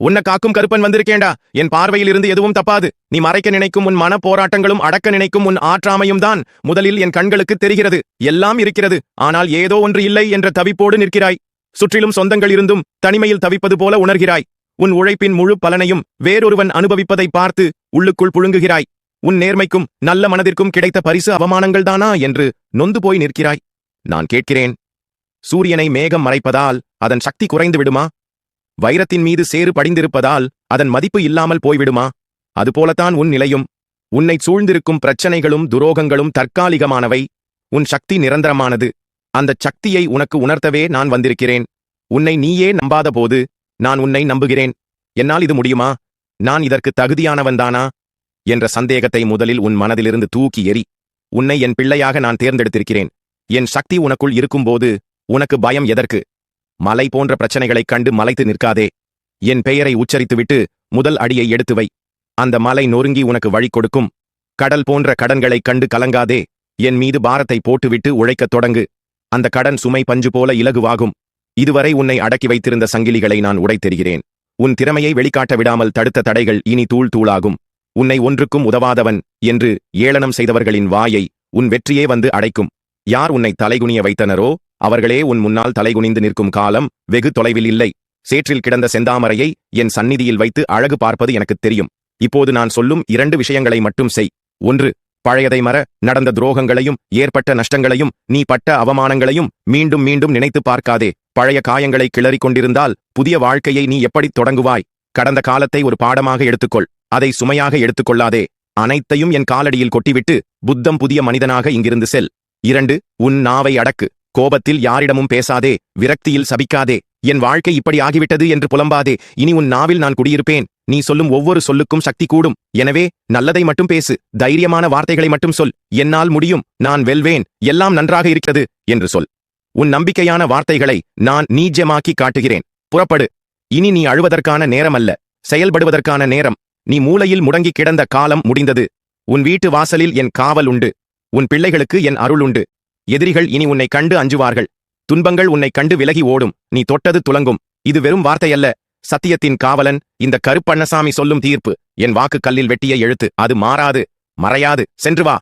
உன்னை காக்கும் கருப்பன் வந்திருக்கேண்டா என் பார்வையில் இருந்து எதுவும் தப்பாது. நீ மறைக்க நினைக்கும் உன் மன போராட்டங்களும் அடக்க நினைக்கும் உன் ஆற்றாமையும் தான் முதலில் என் கண்களுக்கு தெரிகிறது. எல்லாம் இருக்கிறது. ஆனால் ஏதோ ஒன்று இல்லை என்ற தவிப்போடு நிற்கிறாய். சுற்றிலும் சொந்தங்கள் இருந்தும் தனிமையில் தவிப்பது போல உணர்கிறாய். உன் உழைப்பின் முழு பலனையும் வேறொருவன் அனுபவிப்பதை பார்த்து உள்ளுக்குள் புழுங்குகிறாய். உன் நேர்மைக்கும் நல்ல மனதிற்கும் கிடைத்த பரிசு அவமானங்கள்தானா என்று நொந்து போய் நிற்கிறாய். நான் கேட்கிறேன். சூரியனை மேகம் மறைப்பதால் அதன் சக்தி குறைந்து விடுமா? வைரத்தின் மீது சேறு படிந்திருப்பதால் அதன் மதிப்பு இல்லாமல் போய்விடுமா? அதுபோலத்தான் உன் நிலையும். உன்னை சூழ்ந்திருக்கும் பிரச்சனைகளும் துரோகங்களும் தற்காலிகமானவை. உன் சக்தி நிரந்தரமானது. அந்தச் சக்தியை உனக்கு உணர்த்தவே நான் வந்திருக்கிறேன். உன்னை நீயே நம்பாதபோது நான் உன்னை நம்புகிறேன். என்னால் இது முடியுமா? நான் இதற்கு தகுதியானவன்தானா? என்ற சந்தேகத்தை முதலில் உன் மனதிலிருந்து தூக்கி எறி உன்னை என் பிள்ளையாக நான் தேர்ந்தெடுத்திருக்கிறேன். என் சக்தி உனக்குள் இருக்கும்போது உனக்கு பயம் எதற்கு? மலை போன்ற பிரச்சனைகளைக் கண்டு மலைத்து நிற்காதே. என் பெயரை உச்சரித்துவிட்டு முதல் அடியை எடுத்து வை. அந்த மலை நொறுங்கி உனக்கு வழி கொடுக்கும். கடல் போன்ற கடன்களைக் கண்டு கலங்காதே. என் மீது பாரத்தை போட்டுவிட்டு உழைக்கத் தொடங்கு. அந்த கடன் சுமை பஞ்சு போல இலகுவாகும். இதுவரை உன்னை அடக்கி வைத்திருந்த சங்கிலிகளை நான் உடைத்தெறிகிறேன் உன் திறமையை வெளிக்காட்ட விடாமல் தடுத்த தடைகள் இனி தூள் தூளாகும். உன்னை ஒன்றுக்கும் உதவாதவன் என்று ஏளனம் செய்தவர்களின் வாயை உன் வெற்றியே வந்து அடைக்கும். யார் உன்னை தலைகுனிய வைத்தனரோ? அவர்களே உன் முன்னால் தலைகுனிந்து நிற்கும் காலம் வெகு தொலைவில் இல்லை. சேற்றில் கிடந்த செந்தாமரையை என் சந்நிதியில் வைத்து அழகு பார்ப்பது எனக்குத் தெரியும். இப்போது நான் சொல்லும் இரண்டு விஷயங்களை மட்டும் செய். ஒன்று பழையதை மற நடந்த துரோகங்களையும் ஏற்பட்ட நஷ்டங்களையும் நீ பட்ட அவமானங்களையும் மீண்டும் மீண்டும் நினைத்து பார்க்காதே. பழைய காயங்களை கிளறிக் கொண்டிருந்தால் புதிய வாழ்க்கையை நீ எப்படித் தொடங்குவாய்? கடந்த காலத்தை ஒரு பாடமாக எடுத்துக்கொள். அதை சுமையாக எடுத்துக்கொள்ளாதே. அனைத்தையும் என் காலடியில் கொட்டிவிட்டு புத்தம் புதிய மனிதனாக இங்கிருந்து செல். இரண்டு உன் நாவை அடக்கு. கோபத்தில் யாரிடமும் பேசாதே விரக்தியில் சபிக்காதே என் வாழ்க்கை இப்படி ஆகிவிட்டது என்று புலம்பாதே இனி உன் நாவில் நான் குடியிருப்பேன் நீ சொல்லும் ஒவ்வொரு சொல்லுக்கும் சக்தி கூடும் எனவே நல்லதை மட்டும் பேசு தைரியமான வார்த்தைகளை மட்டும் சொல் என்னால் முடியும் நான் வெல்வேன் எல்லாம் நன்றாக இருக்கிறது என்று சொல். உன் நம்பிக்கையான வார்த்தைகளை நான் நீஜமாக்கி காட்டுகிறேன் புறப்படு இனி நீ அழுவதற்கான நேரமல்ல செயல்படுவதற்கான நேரம் நீ மூலையில் முடங்கி கிடந்த காலம் முடிந்தது உன் வீட்டு வாசலில் என் காவல் உண்டு உன் பிள்ளைகளுக்கு என் அருள் உண்டு எதிரிகள் இனி உன்னை கண்டு அஞ்சுவார்கள். துன்பங்கள் உன்னை கண்டு விலகி ஓடும். நீ தொட்டது துலங்கும். இது வெறும் வார்த்தையல்ல. சத்தியத்தின் காவலன் இந்த கருப்பண்ணசாமி சொல்லும் தீர்ப்பு. என் வாக்கு கல்லில் வெட்டிய எழுத்து. அது மாறாது. மறையாது. சென்று வா.